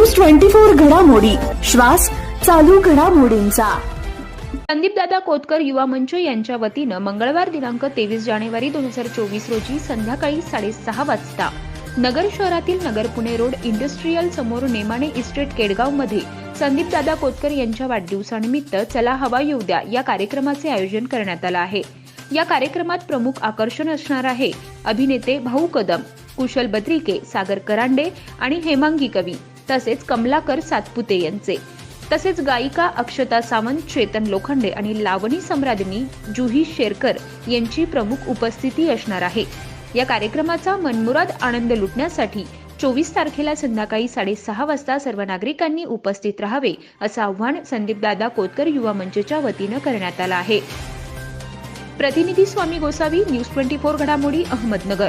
Twenty four घडामोडी. श्वास चालू घडामोडींचा. संदीपदादा कोतकर युवा मंच यांच्या वतीनं मंगळवार दिनांक तेवीस जानेवारी दोन हजार चोवीस रोजी संध्याकाळी साडेसहा वाजता नगर शहरातील नगर पुणे रोड इंडस्ट्रीयल समोर नेमाणे इस्टेट केडगावमध्ये संदीपदादा कोतकर यांच्या वाढदिवसानिमित्त चला हवा येऊ द्या या कार्यक्रमाचे आयोजन करण्यात आलं आहे. या कार्यक्रमात प्रमुख आकर्षण असणार आहे अभिनेते भाऊ कदम कुशल बद्रिके सागर करांडे आणि हेमांगी कवी. तसेच कमलाकर सातपुते यांचे. तसेच गायिका अक्षता सावंत चेतन लोखंडे आणि लावणी सम्राज्ञी जुही शेरकर यांची प्रमुख उपस्थिती असणार आहे. या कार्यक्रमाचा मनमुराद आनंद लुटण्यासाठी चोवीस तारखेला संध्याकाळी साडेसहा वाजता सर्व नागरिकांनी उपस्थित राहावे असं आव्हान संदीपदादा कोतकर युवा मंचच्या वतीनं करण्यात आलं आहे. प्रतिनिधी Swami Gosavi news twenty four घडामोडी अहमदनगर.